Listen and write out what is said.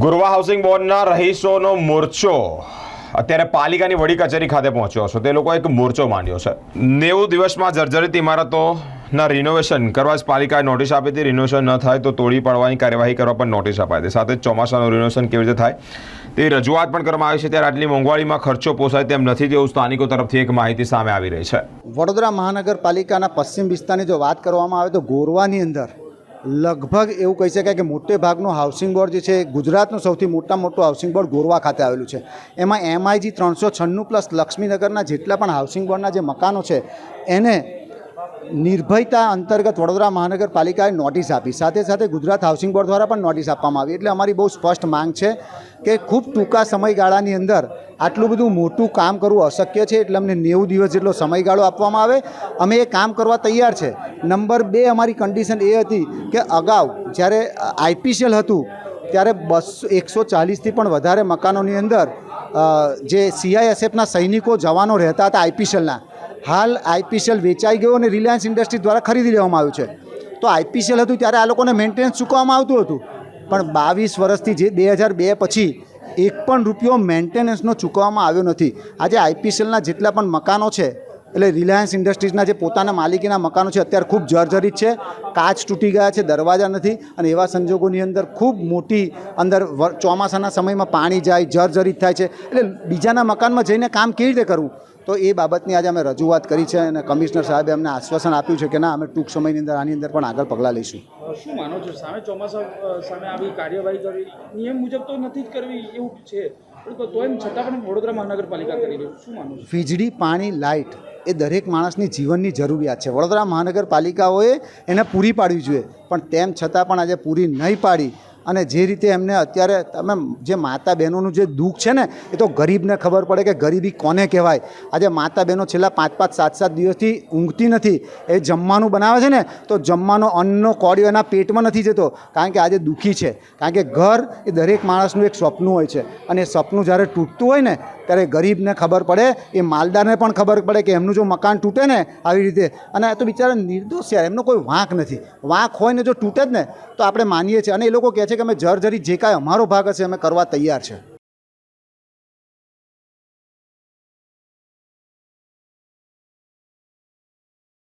ગુરવા housing બોર્ડના રહીશોનો મોરચો અત્યારે પાલિકાની વડી કચેરી ખાતે પહોંચ્યો છે. તે લોકો એક મોરચો માંડ્યો છે. નેવું દિવસમાં જર્જરિત ઇમારતોના રિનોવેશન કરવા જ પાલિકાએ નોટિસ આપી હતી. રિનોવેશન ન થાય તો તોડી પાડવાની કાર્યવાહી કરવા પણ નોટિસ અપાઈ હતી. સાથે ચોમાસાનું રિનોવેશન કેવી રીતે થાય તે રજૂઆત પણ કરવામાં આવી છે. ત્યારે આટલી મોંઘવાળીમાં ખર્ચો પોસાય તેમ નથી તેવું સ્થાનિકો તરફથી એક માહિતી સામે આવી રહી છે. વડોદરા મહાનગરપાલિકાના પશ્ચિમ વિસ્તારની જો વાત કરવામાં આવે તો ગોરવાની અંદર લગભગ એવું કહી શકાય કે મોટે ભાગનું હાઉસિંગ બોર્ડ જે છે, ગુજરાતનું સૌથી મોટા મોટું હાઉસિંગ બોર્ડ ગોરવા ખાતે આવેલું છે. એમાં એમઆઈજી ત્રણસો છન્નું પ્લસ લક્ષ્મીનગરના જેટલા પણ હાઉસિંગ બોર્ડના જે મકાનો છે, એને નિર્ભયતા અંતર્ગત વડોદરા મહાનગરપાલિકાએ નોટિસ આપી. સાથે સાથે ગુજરાત હાઉસિંગ બોર્ડ દ્વારા પણ નોટિસ આપવામાં આવી. એટલે અમારી બહુ સ્પષ્ટ માંગ છે કે ખૂબ ટૂંકા સમયગાળાની અંદર આટલું બધું મોટું કામ કરવું અશક્ય છે એટલે અમને નેવું દિવસ જેટલો સમયગાળો આપવામાં આવે. અમે એ કામ કરવા તૈયાર છે. નંબર બે અમારી કન્ડિશન એ હતી કે અગાઉ જ્યારે આઈપીસીએલ હતું, ત્યારે બસો એકસો ચાલીસથી પણ વધારે મકાનોની અંદર જે સીઆઈએસએફના સૈનિકો જવાનો રહેતા હતા આઈપીસીએલના હાલ આઈપીસીએલ વેચાઈ ગયો અને રિલાયન્સ ઇન્ડસ્ટ્રી દ્વારા ખરીદી લેવામાં આવ્યું છે. તો આઈપીસીએલ હતું ત્યારે આ લોકોને મેન્ટેનન્સ ચૂકવવામાં આવતું હતું. પણ બાવીસ વર્ષથી જે બે હજાર બે પછી એક પણ રૂપિયો મેન્ટેનન્સનો ચૂકવવામાં આવ્યો નથી. આજે આઈપીસીએલના જેટલા પણ મકાનો છે, એટલે રિલાયન્સ ઇન્ડસ્ટ્રીઝના જે પોતાના માલિકીના મકાનો છે, અત્યારે ખૂબ જર્જરિત છે. કાચ તૂટી ગયા છે, દરવાજા નથી અને એવા સંજોગોની અંદર ખૂબ મોટી અંદર ચોમાસાના સમયમાં પાણી જાય, જર્જરિત થાય છે. એટલે બીજાના મકાનમાં જઈને કામ કેવી રીતે કરવું? તો એ બાબતની આજે અમે રજૂઆત કરી છે અને કમિશનર સાહેબે અમને આશ્વાસન આપ્યું છે કે ના અમે ટૂંક સમયની અંદર આની અંદર પણ આગળ પગલાં લઈશું. શું માનો છો? સામે ચોમાસા સામે આવી કાર્યવાહી કરવી નિયમ મુજબ તો નથી જ કરવી એવું છે તોય છતાં પણ વડોદરા મહાનગરપાલિકા કરી રહ્યું. શું માનો વીજળી પાણી લાઇટ એ દરેક માણસની જીવનની જરૂરિયાત છે. વડોદરા મહાનગરપાલિકાઓએ એને પૂરી પાડવી જોઈએ પણ તેમ છતાં પણ આજે પૂરી નહીં પાડી અને જે રીતે એમને અત્યારે તમે જે માતા બહેનોનું જે દુઃખ છે ને, એ તો ગરીબને ખબર પડે કે ગરીબી કોને કહેવાય? આજે માતા બહેનો છેલ્લા પાંચ પાંચ, સાત સાત દિવસથી ઊંઘતી નથી, એ જમવાનું બનાવે છે ને, તો જમવાનો અન્નનો કોડિયો એના પેટમાં નથી જતો, કારણ કે આજે દુઃખી છે. કારણ કે ઘર એ દરેક માણસનું એક સપનું હોય છે. અને એ સપનું જ્યારે તૂટતું હોય ને, ત્યારે ગરીબને ખબર પડે, એ માલદારને પણ ખબર પડે કે એમનું જો મકાન તૂટે ને, આવી રીતે. અને આ તો બિચારા નિર્દોષ યાર, એમનો કોઈ વાંક નથી. વાંક હોય ને જો તૂટે જ ને, તો આપણે માનીએ છીએ. અને એ લોકો કહે છે કે અમે જર્જરી જે કાંઈ અમારો ભાગ હશે અમે કરવા તૈયાર છે.